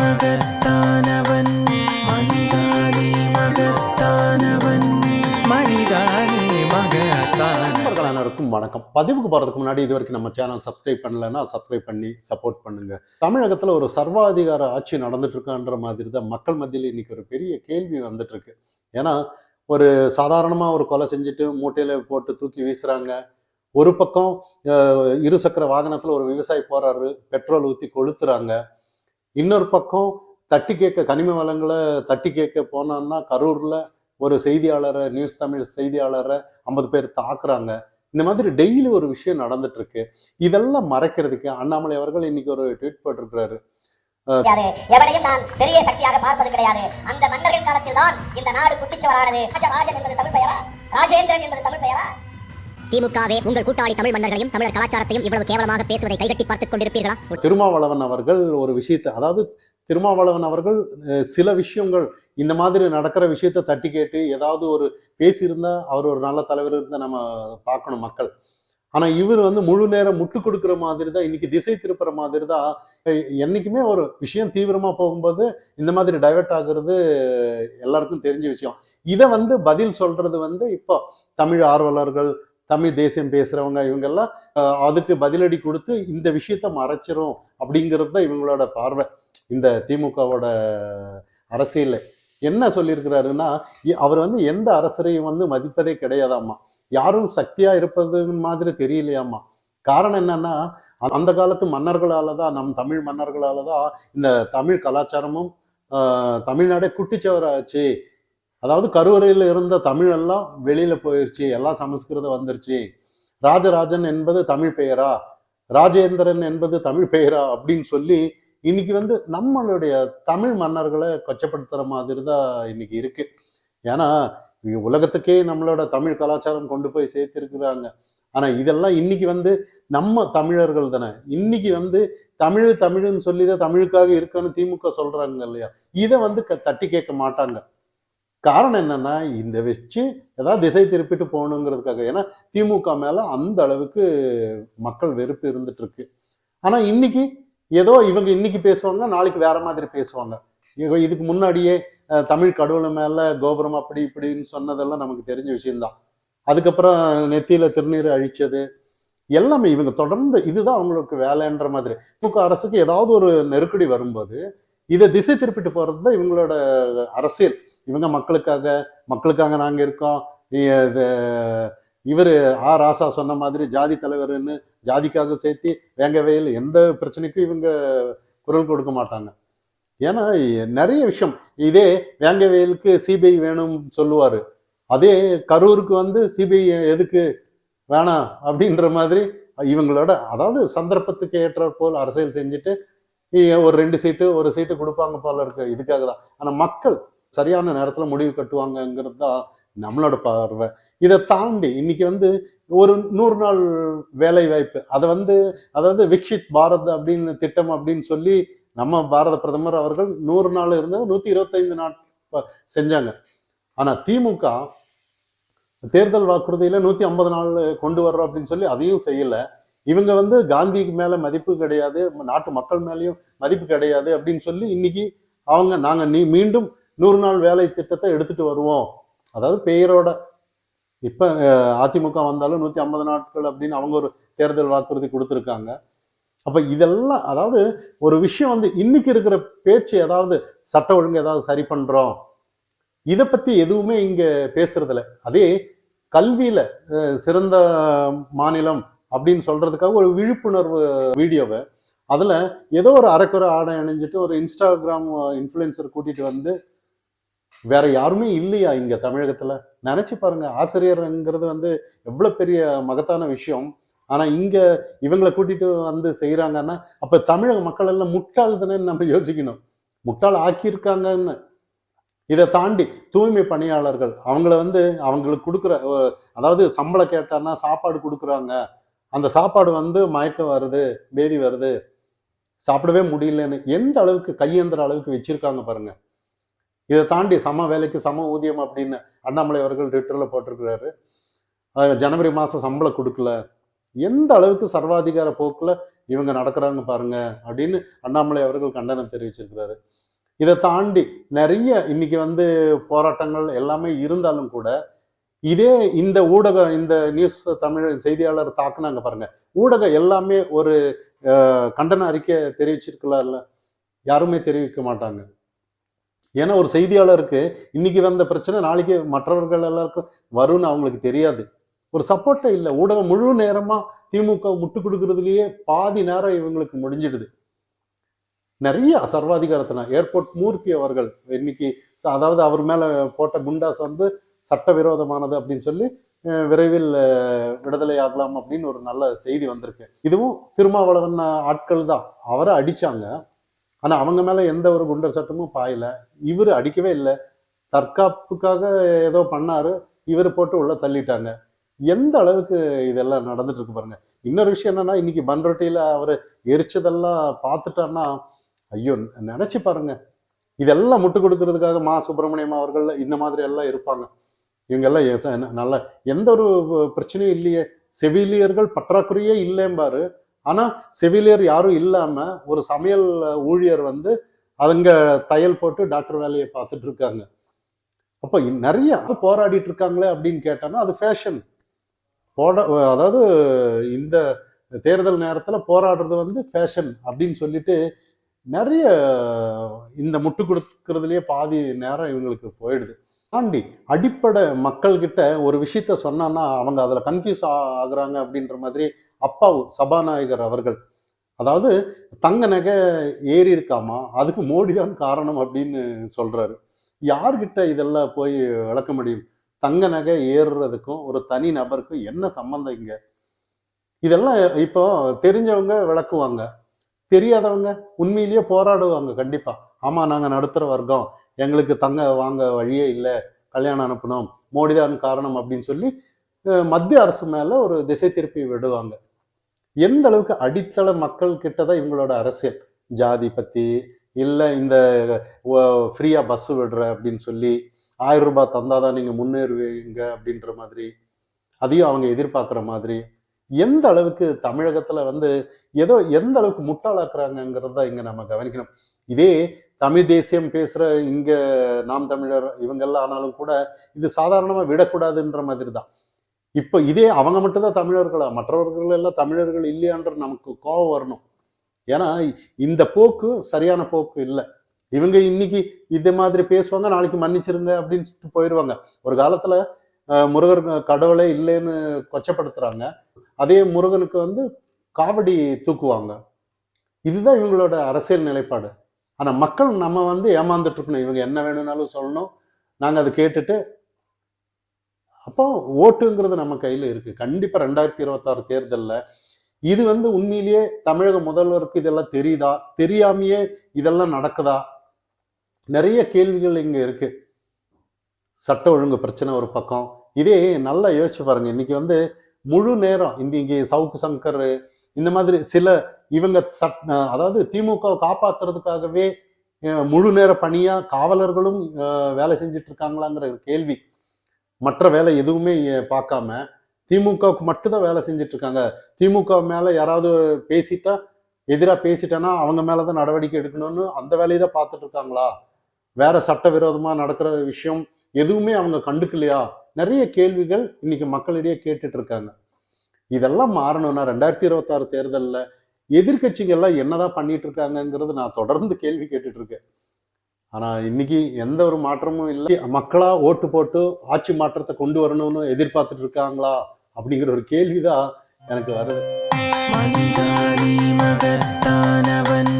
மகத்தானவன் மகத்தானவன். அனைவருக்கும் வணக்கம். பதிவுக்கு போகிறதுக்கு முன்னாடி இது வரைக்கும் நம்ம சேனல் சப்ஸ்கிரைப் பண்ணலைன்னா சப்ஸ்கிரைப் பண்ணி சப்போர்ட் பண்ணுங்க. தமிழகத்தில் ஒரு சர்வாதிகார ஆட்சி நடந்துட்டு இருக்கான்ற மாதிரி தான் மக்கள் மத்தியில் இன்னைக்கு ஒரு பெரிய கேள்வி வந்துட்டு இருக்கு ஏன்னா ஒரு சாதாரணமாக ஒரு கொலை செஞ்சுட்டு மூட்டையில போட்டு தூக்கி வீசுறாங்க. ஒரு பக்கம் இருசக்கர வாகனத்தில் ஒரு விவசாயி போறாரு பெட்ரோல் ஊற்றி கொளுத்துறாங்க. இன்னொரு பக்கம் தட்டி கேட்க கனிம வளங்களை தட்டி கேட்க போனான்னா கரூர்ல ஒரு செய்தியாளரை நியூஸ் தமிழ் செய்தியாளரை ஐம்பது பேர் தாக்குறாங்க. இந்த மாதிரி டெய்லி ஒரு விஷயம் நடந்துட்டு இருக்கு இதெல்லாம் மறைக்கிறதுக்கு அண்ணாமலை அவர்கள் இன்னைக்கு ஒரு ட்வீட் போட்டிருக்கிறாரு. எவரையும் நான் பெரிய சக்தியாக பார்ப்பது கிடையாது. அந்த மன்னர்கள் காலத்தில் தான் இந்த நாடு குட்டிச்சவரானது. ராஜன் என்பது தமிழ் பெயரா? ராஜேந்திரன் என்பது தமிழ் பெயரா? திமுகவே உங்கள் கூட்டாளி தமிழ் மன்னர்களையும் தமிழர் கலாச்சாரத்தையும் இவ்வளவு கேவலமாக பேசுவதை கைகட்டி பார்த்துக் கொண்டிருப்பீர்களா? திருமாவளவன் அவர்கள் ஒரு விஷயத்தை அதாவது திருமாவளவன் அவர்கள் சில விஷயங்கள் இந்த மாதிரி நடக்கிற விஷயத்த தட்டி கேட்டு ஏதாவது ஒரு பேசியிருந்தா அவர் ஒரு நல்ல தலைவர் இருந்தால் நம்ம பார்க்கணும் மக்கள். ஆனால் இவர் வந்து முழு நேரம் முட்டு கொடுக்குற மாதிரி தான் இன்னைக்கு திசை திருப்புற மாதிரி தான் என்றைக்குமே என்னைக்குமே ஒரு விஷயம் தீவிரமாக போகும்போது இந்த மாதிரி டைவெர்ட் ஆகுறது எல்லாருக்கும் தெரிஞ்ச விஷயம். இதை வந்து பதில் சொல்றது வந்து இப்போ தமிழ் ஆர்வலர்கள் தமிழ் தேசியம் பேசுகிறவங்க இவங்கெல்லாம் அதுக்கு பதிலடி கொடுத்து இந்த விஷயத்த மறைச்சிரும் அப்படிங்கிறது தான் இவங்களோட பார்வை. இந்த திமுகவோட அரசியல் என்ன சொல்லியிருக்கிறாருன்னா அவர் வந்து எந்த அரசரையும் வந்து மதிப்பதே கிடையாதாம்மா. யாரும் சக்தியாக இருப்பது மாதிரி தெரியலையாம்மா. காரணம் என்னன்னா அந்த காலத்து மன்னர்களால் தான் நம் தமிழ் மன்னர்களால் தான் இந்த தமிழ் கலாச்சாரமும் தமிழ்நாடே குட்டிச்சவராச்சு. அதாவது கருவறையில் இருந்த தமிழ் எல்லாம் வெளியில போயிருச்சு எல்லாம் சமஸ்கிருதம் வந்துருச்சு. ராஜராஜன் என்பது தமிழ் பெயரா? ராஜேந்திரன் என்பது தமிழ் பெயரா? அப்படின்னு சொல்லி இன்னைக்கு வந்து நம்மளுடைய தமிழ் மன்னர்களை கொச்சப்படுத்துற மாதிரி தான் இன்னைக்கு இருக்கு. ஏன்னா உலகத்துக்கே நம்மளோட தமிழ் கலாச்சாரம் கொண்டு போய் சேர்த்திருக்கிறாங்க. ஆனா இதெல்லாம் இன்னைக்கு வந்து நம்ம தமிழர்கள் தானே. இன்னைக்கு வந்து தமிழ் தமிழ்னு சொல்லி தான் தமிழுக்காக இருக்கன்னு திமுக சொல்றாங்க இல்லையா? இதை வந்து க- தட்டி கேட்க மாட்டாங்க. காரணம் என்னன்னா இந்த வச்சு ஏதாவது திசை திருப்பிட்டு போகணுங்கிறதுக்காக. ஏன்னா திமுக மேல அந்த அளவுக்கு மக்கள் வெறுப்பு இருந்துட்டு இருக்கு. ஆனா இன்னைக்கு ஏதோ இவங்க இன்னைக்கு பேசுவாங்க நாளைக்கு வேற மாதிரி பேசுவாங்க. இவ- இதுக்கு முன்னாடியே தமிழ் கடவுள் மேல கோபுரம் அப்படி இப்படின்னு சொன்னதெல்லாம் நமக்கு தெரிஞ்ச விஷயம்தான். அதுக்கப்புறம் நெத்தியில திருநீர் அழிச்சது. எல்லாமே இவங்க தொடர்ந்து இதுதான் அவங்களுக்கு வேலைன்ற மாதிரி. திமுக அரசுக்கு ஏதாவது ஒரு நெருக்கடி வரும்போது இதை திசை திருப்பிட்டு போறது தான் இவங்களோட அரசியல். இவங்க மக்களுக்காக மக்களுக்காக நாங்கள் இருக்கோம். இவர் ஆ. ராசா சொன்ன மாதிரி ஜாதி தலைவர்னு ஜாதிக்காக சேர்த்து வேங்கவேல் எந்த பிரச்சனைக்கும் இவங்க குரல் கொடுக்க மாட்டாங்க. ஏன்னா நிறைய விஷயம். இதே வேங்க வேங்கவேலுக்கு சிபிஐ வேணும்னு சொல்லுவார். அதே கரூருக்கு வந்து சிபிஐ எதுக்கு வேணாம் அப்படின்ற மாதிரி இவங்களோட அதாவது சந்தர்ப்பத்துக்கு ஏற்ற போல் அரசியல் செஞ்சுட்டு ஒரு ரெண்டு சீட்டு ஒரு சீட்டு கொடுப்பாங்க போல இருக்கு. இதுக்காக தான் ஆனால் மக்கள் சரியான நேரத்தில் முடிவு கட்டுவாங்கங்கிறது தான் நம்மளோட பார்வை. இதை தாண்டி இன்னைக்கு வந்து ஒரு நூறு நாள் வேலை வாய்ப்பு அதை வந்து அதாவது விக்ஷித் பாரத் அப்படின்னு திட்டம் அப்படின்னு சொல்லி நம்ம பாரத பிரதமர் அவர்கள் நூறு நாள் இருந்தது நூற்றி இருபத்தைந்து நாள் செஞ்சாங்க. ஆனால் திமுக தேர்தல் வாக்குறுதியில் நூற்றி ஐம்பது நாள் கொண்டு வர்றோம் அப்படின்னு சொல்லி அதையும் செய்யலை. இவங்க வந்து காந்திக்கு மேலே மதிப்பு கிடையாது நாட்டு மக்கள் மேலேயும் மதிப்பு கிடையாது அப்படின்னு சொல்லி இன்னைக்கு அவங்க நாங்கள் நீ மீண்டும் நூறு நாள் வேலை திட்டத்தை எடுத்துட்டு வருவோம். அதாவது பெயரோட இப்போ அதிமுக வந்தாலும் நூற்றி ஐம்பது நாட்கள் அப்படின்னு அவங்க ஒரு தேர்தல் வாக்குறுதி கொடுத்துருக்காங்க. அப்போ இதெல்லாம் அதாவது ஒரு விஷயம் வந்து இன்னைக்கு இருக்கிற பேச்சு ஏதாவது சட்ட ஒழுங்கு ஏதாவது சரி பண்ணுறோம் இதை பற்றி எதுவுமே இங்கே பேசுறதில்ல. அதே கல்வியில் சிறந்த மாநிலம் அப்படின்னு சொல்கிறதுக்காக ஒரு விழிப்புணர்வு வீடியோவை அதில் ஏதோ ஒரு அரைக்குறை ஆடை அணிஞ்சிட்டு ஒரு இன்ஸ்டாகிராம் இன்ஃப்ளூயன்சர் கூட்டிகிட்டு வந்து வேற யாருமே இல்லையா இங்க தமிழகத்துல? நினைச்சு பாருங்க ஆசிரியர்ங்கிறது வந்து எவ்வளவு பெரிய மகத்தான விஷயம். ஆனா இங்க இவங்களை கூட்டிட்டு வந்து செய்யறாங்கன்னா அப்ப தமிழக மக்கள் எல்லாம் முட்டாள் தானே நம்ம யோசிக்கணும். முட்டாள் ஆக்கியிருக்காங்கன்னு. இதை தாண்டி தூய்மை பணியாளர்கள் அவங்கள வந்து அவங்களுக்கு கொடுக்குற அதாவது சம்பளம் கேட்டான்னா சாப்பாடு கொடுக்குறாங்க. அந்த சாப்பாடு வந்து மயக்கம் வருது பேதி வருது. சாப்பிடவே முடியலன்னு எந்த அளவுக்கு கையேந்திர அளவுக்கு வச்சிருக்காங்க பாருங்க. இதை தாண்டி சம வேலைக்கு சம ஊதியம் அப்படின்னு அண்ணாமலை அவர்கள் ட்விட்டரில் போட்டிருக்கிறாரு. ஜனவரி மாதம் சம்பளம் கொடுக்கல. எந்த அளவுக்கு சர்வாதிகார போக்கில் இவங்க நடக்கிறாங்க பாருங்க அப்படின்னு அண்ணாமலை அவர்கள் கண்டனம் தெரிவிச்சிருக்கிறாரு. இதை தாண்டி நிறைய இன்னைக்கு வந்து போராட்டங்கள் எல்லாமே இருந்தாலும் கூட இதே இந்த ஊடகம் இந்த நியூஸ் தமிழ் செய்தியாளர் தாக்குனாங்க பாருங்க. ஊடகம் எல்லாமே ஒரு கண்டன அறிக்கை தெரிவிச்சிருக்கலாம்ல. யாருமே தெரிவிக்க மாட்டாங்க. ஏன்னா ஒரு செய்தியாளருக்கு இன்னைக்கு வந்த பிரச்சனை நாளைக்கு மற்றவர்கள் எல்லாருக்கும் வரும்னு அவங்களுக்கு தெரியாது. ஒரு சப்போர்ட்டே இல்லை. ஊடகம் முழு நேரமாக திமுக முட்டு கொடுக்கறதுலயே பாதி நேரம் இவங்களுக்கு முடிஞ்சிடுது. நிறைய சர்வாதிகாரத்தின ஏர்போர்ட் மூர்த்தி அவர்கள் இன்னைக்கு அதாவது அவர் மேலே போட்ட குண்டாஸ் வந்து சட்டவிரோதமானது அப்படின்னு சொல்லி விரைவில் விடுதலை ஆகலாம் அப்படின்னு ஒரு நல்ல செய்தி வந்திருக்கு. இதுவும் திருமாவளவன் ஆட்கள் தான். அவரை அடிச்சாங்க. ஆனால் அவங்க மேலே எந்த ஒரு குண்டர் சட்டமும் பாயல. இவர் அடிக்கவே இல்லை. தற்காப்புக்காக ஏதோ பண்ணார். இவர் போட்டு உள்ளே தள்ளிட்டாங்க. எந்த அளவுக்கு இதெல்லாம் நடந்துட்டு இருக்கு பாருங்க. இன்னொரு விஷயம் என்னன்னா இன்னைக்கு பன்ரொட்டியில் அவர் எரிச்சதெல்லாம் பார்த்துட்டான்னா ஐயோ நினச்சி பாருங்க. இதெல்லாம் முட்டு கொடுக்கறதுக்காக மா சுப்பிரமணியம் அவர்கள் இந்த மாதிரி எல்லாம் இருப்பாங்க. இவங்கெல்லாம் எ- என்ன- நல்ல எந்த ஒரு பிரச்சனையும் இல்லையே. செவிலியர்கள் பற்றாக்குறையே இல்லைம்பாரு. ஆனால் செவிலியர் யாரும் இல்லாமல் ஒரு சமையல் ஊழியர் வந்து அவங்க தையல் போட்டு டாக்டர் வேலையை பார்த்துட்டு இருக்காங்க. அப்போ நிறைய போராடிட்டு இருக்காங்களே அப்படின்னு கேட்டோம்னா அது ஃபேஷன் போட அதாவது இந்த தேர்தல் நேரத்தில் போராடுறது வந்து ஃபேஷன் அப்படின்னு சொல்லிட்டு நிறைய இந்த முட்டு கொடுக்கறதுலேயே பாதி நேரம் இவங்களுக்கு போயிடுது. தாண்டி அடிப்படை மக்கள்கிட்ட ஒரு விஷயத்த சொன்னான்னா அவங்க அதில் கன்ஃபியூஸ் ஆகுறாங்க அப்படின்ற மாதிரி அப்பாவு சபாநாயகர் அவர்கள். அதாவது தங்க நகை ஏறி இருக்காமா? அதுக்கு மோடி தான் காரணம் அப்படின்னு சொல்றாரு. யார்கிட்ட இதெல்லாம் போய் விளக்க முடியும்? தங்க நகை ஏறுறதுக்கும் ஒரு தனி நபருக்கும் என்ன சம்பந்தம் இங்க? இதெல்லாம் இப்போ தெரிஞ்சவங்க விளக்குவாங்க. தெரியாதவங்க உண்மையிலேயே போராடுவாங்க கண்டிப்பா. ஆமா நாங்க நடுத்தர வர்க்கம். எங்களுக்கு தங்க வாங்க வழியே இல்லை. கல்யாணம் அனுப்பணும் மோடிதான் காரணம் அப்படின்னு சொல்லி மத்திய அரசு மேல ஒரு திசை திருப்பி விடுவாங்க. எந்த அளவுக்கு அடித்தள மக்கள் கிட்ட தான் இவங்களோட அரசியல்? ஜாதி பத்தி இல்லை இந்த ஃப்ரீயா பஸ் விடுற அப்படின்னு சொல்லி ஆயிரம் ரூபாய் தந்தாதான் நீங்க முன்னேறுவீங்க அப்படின்ற மாதிரி அதையும் அவங்க எதிர்பார்க்குற மாதிரி எந்த அளவுக்கு தமிழகத்துல வந்து ஏதோ எந்த அளவுக்கு முட்டாளாக்குறாங்கங்கிறத தான் இங்க நம்ம கவனிக்கணும். இதே தமிழ் தேசியம் பேசுற இங்க நாம் தமிழர் இவங்கெல்லாம் ஆனாலும் கூட இது சாதாரணமா விடக்கூடாதுன்ற மாதிரி தான் இப்போ இதே அவங்க மட்டும்தான் தமிழர்களா? மற்றவர்கள் எல்லாம் தமிழர்கள் இல்லையான்ற நமக்கு கோபம் வரணும். ஏன்னா இந்த போக்கு சரியான போக்கு இல்லை. இவங்க இன்னைக்கு இதே மாதிரி பேசுவாங்க நாளைக்கு மன்னிச்சிருங்க அப்படின்னு சொல்லிட்டு போயிடுவாங்க. ஒரு காலத்துல முருகர் கடவுளே இல்லைன்னு கொச்சப்படுத்துறாங்க. அதே முருகனுக்கு வந்து காவடி தூக்குவாங்க. இதுதான் இவங்களோட அரசியல் நிலைப்பாடு. ஆனா மக்கள் நம்ம வந்து ஏமாந்துட்டு இருக்கணும். இவங்க என்ன வேணும்னாலும் சொல்லணும். நாங்கள் அதை கேட்டுட்டு அப்போ ஓட்டுங்கிறது நம்ம கையில் இருக்கு. கண்டிப்பாக ரெண்டாயிரத்தி இருபத்தாறு தேர்தலில் இது வந்து உண்மையிலேயே தமிழக முதல்வருக்கு இதெல்லாம் தெரியுதா? தெரியாமையே இதெல்லாம் நடக்குதா? நிறைய கேள்விகள் இங்கே இருக்கு. சட்ட ஒழுங்கு பிரச்சனை ஒரு பக்கம். இதே நல்லா யோசிச்சு பாருங்க. இன்னைக்கு வந்து முழு நேரம் இந்த இங்கே சவுக்கு சங்கர் இந்த மாதிரி சில இவங்க சட் அதாவது திமுக காப்பாத்துறதுக்காகவே முழு நேர பணியா காவலர்களும் வேலை செஞ்சுட்டு இருக்காங்களாங்கிற கேள்வி. மற்ற வேலை எதுவுமே பார்க்காம திமுகவுக்கு மட்டும்தான் வேலை செஞ்சுட்டு இருக்காங்க திமுக மேல யாராவது பேசிட்டா எதிராக பேசிட்டேன்னா அவங்க மேலே தான் நடவடிக்கை எடுக்கணும்னு அந்த வேலையை தான் பார்த்துட்டு இருக்காங்களா வேற சட்டவிரோதமாக நடக்கிற விஷயம் எதுவுமே அவங்க கண்டுக்கலையா? நிறைய கேள்விகள் இன்னைக்கு மக்களிடையே கேட்டுட்டு இருக்காங்க இதெல்லாம் மாறணும்னா ரெண்டாயிரத்தி இருபத்தாறு தேர்தலில் எதிர்க்கட்சிகள் எல்லாம் என்னதான் பண்ணிட்டு இருக்காங்கங்கிறது நான் தொடர்ந்து கேள்வி கேட்டுட்டு இருக்கேன் ஆனா இன்னைக்கு எந்த ஒரு மாற்றமும் இல்லை. மக்களா ஓட்டு போட்டு ஆட்சி மாற்றத்தை கொண்டு வரணும்னு எதிர்பார்த்துட்டு இருக்காங்களா அப்படிங்கிற ஒரு கேள்விதான் எனக்கு வருது. மகத்தானவன்